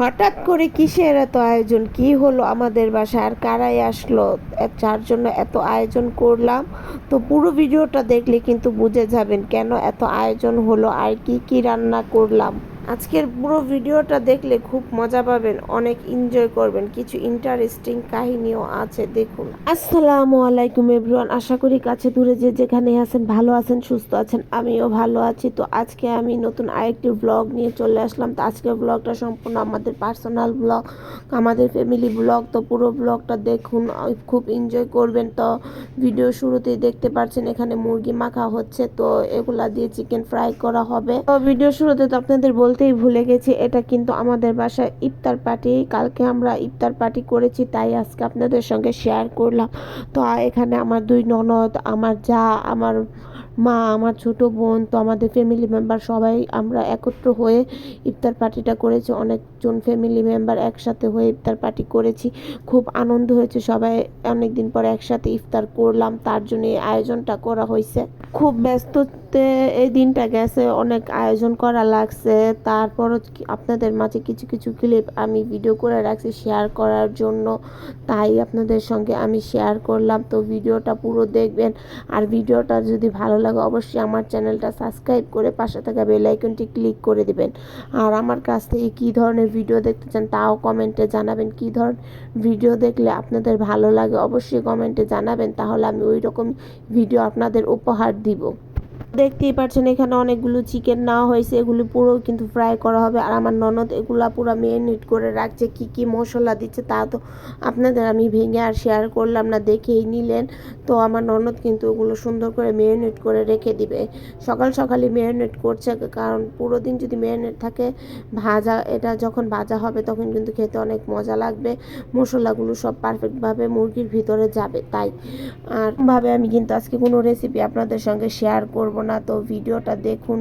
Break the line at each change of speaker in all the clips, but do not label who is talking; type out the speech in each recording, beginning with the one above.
হঠাৎ করে কিসের এত আয়োজন? কি হলো আমাদের বাসায়? আর কারাই আসলো? যার জন্য এত আয়োজন করলাম? তো পুরো ভিডিওটা দেখলে কিন্তু বুঝে যাবেন কেন এত আয়োজন হলো আর কি কি রান্না করলাম। আজকের পুরো ভিডিওটা দেখলে খুব মজা পাবেন, অনেক এনজয় করবেন। কিছু ইন্টারেস্টিং কাহিনীও আছে, দেখুন। আসসালামু আলাইকুম এভরিওয়ান আশা করি কাছে দূরে যে যেখানে আছেন, ভালো আছেন, সুস্থ আছেন, আমিও ভালো আছি। তো আজকে আমি নতুন আরেকটি ব্লগ নিয়ে চলে আসলাম। তো আজকের ব্লগটা সম্পূর্ণ আমাদের পার্সোনাল ব্লগ আমাদের ফ্যামিলি ব্লগ তো পুরো ব্লগটা দেখুন, খুব এনজয় করবেন। তো ভিডিও শুরুতেই দেখতে পাচ্ছেন এখানে মুরগি মাখা হচ্ছে। তো এগুলা দিয়ে চিকেন ফ্রাই করা হবে। তো ভিডিও শুরুতে তো আপনাদের বলতেই ভুলে গেছি, এটা কিন্তু আমাদের বাসায় ইফতার পার্টি। কালকে আমরা ইফতার পার্টি করেছি, তাই আজকে আপনাদের সঙ্গে শেয়ার করলাম। তো এখানে আমার দুই ননদ, আমার যা, আমার মা, আমার ছোট বোন, তো আমাদের ফ্যামিলি মেম্বার সবাই আমরা একত্র হয়ে ইফতার পার্টিটা করেছি। অনেকজন ফ্যামিলি মেম্বার একসাথে হয়ে ইফতার পার্টি করেছি। খুব আনন্দ হয়েছে সবাই অনেক দিন পর একসাথে ইফতার করলাম, তার জন্য এই আয়োজনটা করা হয়েছে। খুব ব্যস্ততে এই দিনটা গেছে, অনেক আয়োজন করা লাগছে। তারপরও কি- আপনাদের মাঝে কিছু কিছু ক্লিপ আমি ভিডিও করে রাখছি শেয়ার করার জন্য। তাই আপনাদের সঙ্গে আমি শেয়ার করলাম। তো ভিডিওটা পুরো দেখবেন। আর ভিডিওটা যদি ভালো লাগে, অবশ্যই আমার চ্যানেলটা সাবস্ক্রাইব করে পাশে থাকা বেল আইকনটি ক্লিক করে দিবেন। আর আমার কাছ থেকে কী ধরনের ভিডিও দেখতে চান, তাও কমেন্টে জানাবেন। কী ধরনের ভিডিও দেখলে আপনাদের ভালো লাগে, অবশ্যই কমেন্টে জানাবেন। তাহলে আমি ওই রকম ভিডিও আপনাদের উপহার দিব। দেখতেই পাচ্ছেন এখানে অনেকগুলো চিকেন নেওয়া হয়েছে। এগুলো পুরো কিন্তু ফ্রাই করা হবে। আর আমার ননদ এগুলা পুরো মেরিনেট করে রাখছে, কি কি মশলা দিচ্ছে তা তো আপনাদের আমি ভেঙে আর শেয়ার করলাম না, দেখেই নিলেন। তো আমার ননদ কিন্তু ওগুলো সুন্দর করে মেরিনেট করে রেখে দিবে। সকাল সকালই মেরিনেট করছে, কারণ পুরো দিন যদি মেরিনেট থাকে, ভাজা, এটা যখন ভাজা হবে তখন কিন্তু খেতে অনেক মজা লাগবে। মশলাগুলো সব পারফেক্টভাবে মুরগির ভিতরে যাবে, তাই। আর ভাবে আমি কিন্তু আজকে কোনো রেসিপি আপনাদের সঙ্গে শেয়ার করব না তো ভিডিওটা দেখুন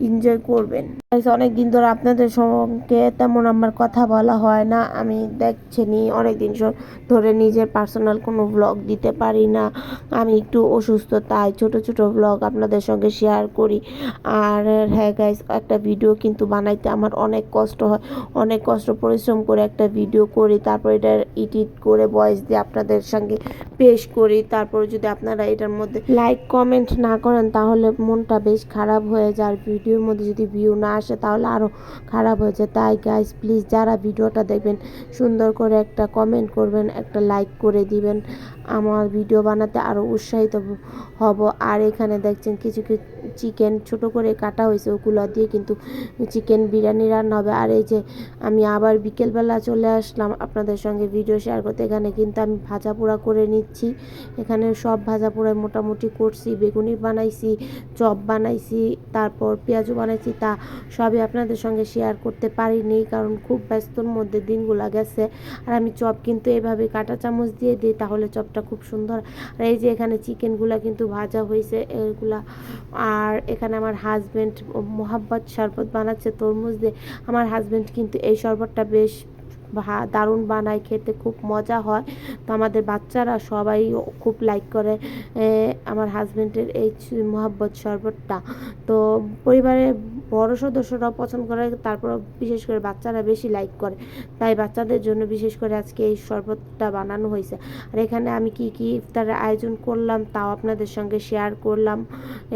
এনজয় করবেন। অনেক দিন ধরে আপনাদের সঙ্গে তেমন আমার কথা বলা হয় না। আমি দেখছেনি অনেক দিন স- ধরে নিজের পার্সোনাল কোনো ব্লগ দিতে পারি না। আমি একটু অসুস্থ, তাই ছোট ছোট ব্লগ আপনাদের সঙ্গে শেয়ার করি। আর হ্যাঁ গাইস একটা ভিডিও কিন্তু বানাইতে আমার অনেক কষ্ট হয়। অনেক কষ্ট, পরিশ্রম করে একটা ভিডিও করি, তারপর এটা এডিট করে ভয়েস দিয়ে আপনাদের সঙ্গে পেশ করি। তারপর যদি আপনারা এটার মধ্যে লাইক কমেন্ট না করেন, তাহলে মনটা বেশ খারাপ হয়ে যায়। আর ভিডিওর মধ্যে যদি ভিউ না আসে তাহলে আরও খারাপ হয়েছে তাই গাইস প্লিজ যারা ভিডিওটা দেখবেন, সুন্দর করে একটা কমেন্ট করবেন, একটা লাইক করে দিবেন। আমার ভিডিও বানাতে আরও উৎসাহিত হব। আর এখানে দেখছেন কিছু কিছু চিকেন ছোট করে কাটা হয়েছে, ওগুলো দিয়ে কিন্তু চিকেন বিরিয়ানি রান্না হবে। আর এই যে আমি আবার বিকেলবেলা চলে আসলাম আপনাদের সঙ্গে ভিডিও শেয়ার করতে। এখানে কিন্তু আমি ভাজা পোড়া করে নিচ্ছি। এখানে সব ভাজা পোড়ায় মোটামুটি করছি। বেগুনি বানাইছি, চপ বানাইছি, তারপর পেঁয়াজও বানাইছি, তা সবই আপনাদের সঙ্গে শেয়ার করতে পারিনি, কারণ খুব ব্যস্তর মধ্যে দিনগুলা গেছে। আর আমি চপ কিন্তু এভাবে কাঁটা চামচ দিয়ে দিই, তাহলে চপটা খুব সুন্দর। আর এই যে এখানে চিকেনগুলা কিন্তু ভাজা হয়েছে, এগুলা। আর এখানে আমার হাজব্যান্ড মোহাব্বত শরবত বানাচ্ছে তরমুজ দিয়ে। আমার হাজব্যান্ড কিন্তু এই শরবতটা বেশ দারুণ বানায়, খেতে খুব মজা হয়। তো আমাদের বাচ্চারা সবাই খুব লাইক করে আমার হাজব্যান্ডের এই মোহাব্বত শরবতটা। তো পরিবারের বড় সদস্যরাও পছন্দ করে, তারপর বিশেষ করে বাচ্চারা বেশি লাইক করে। তাই বাচ্চাদের জন্য বিশেষ করে আজকে এই শরবতটা বানানো হয়েছে। আর এখানে আমি কি কি ইফতারের আয়োজন করলাম তাও আপনাদের সঙ্গে শেয়ার করলাম।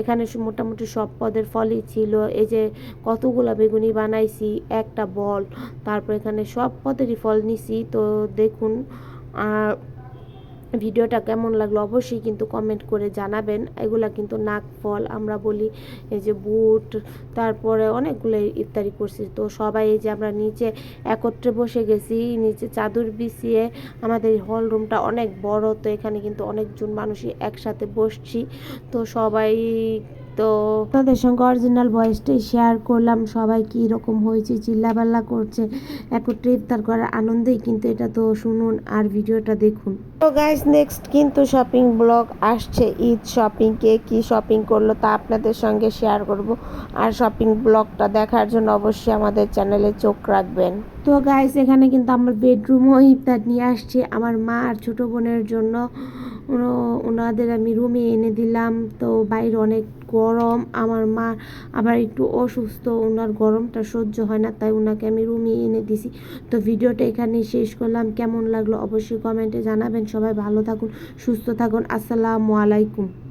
এখানে মোটামুটি সব পদের ফলই ছিল। এই যে কতগুলো বেগুনি বানাইছি, একটা বল, তারপর এখানে সব পদেরই ফল নিছি। তো দেখুন, আর ভিডিওটা কেমন লাগল অবশ্যই কিন্তু কমেন্ট করে জানাবেন। এগুলা কিন্তু নাক, ফল, আমরা বলি এই যে বুট, তারপরে অনেকগুলো ইত্যাদি করছি। তো সবাই এই যে আমরা নিচে একত্রে বসে গেছি, নিচে চাদর বিছিয়ে আমাদের হল রুমটা অনেক বড়, তো এখানে কিন্তু অনেকজন মানুষই একসাথে বসছি। তো সবাই তো তাদের সঙ্গে অরিজিনাল ভয়েসটাই শেয়ার করলাম। সবাই কী রকম হয়েছে চিল্লাপাল্লা করছে একত্রে ইফতার করার আনন্দেই কিন্তু এটা তো শুনুন আর ভিডিওটা দেখুন। তো গাইস নেক্সট কিন্তু শপিং ব্লগ আসছে। ঈদ শপিং কে কি শপিং করল তা আপনাদের সঙ্গে শেয়ার করব। আর শপিং ব্লগটা দেখার জন্য অবশ্যই আমাদের চ্যানেলে চোখ রাখবেন। তো গাইস এখানে কিন্তু আমার বেডরুমও ইফতার নিয়ে আসছে। আমার মা আর ছোট বোনের জন্য ওনাদের আমি রুমে এনে দিলাম। তো বাইরে অনেক গরম। আমার মা আবার একটু অসুস্থ, ওনার গরমটা সহ্য হয় না, তাই ওনাকে আমি রুমে এনে দিছি। তো ভিডিওটা এখানে শেষ করলাম। কেমন লাগল অবশ্যই কমেন্টে জানাবেন। সবাই ভালো থাকুন, সুস্থ থাকুন। আসসালামু আলাইকুম।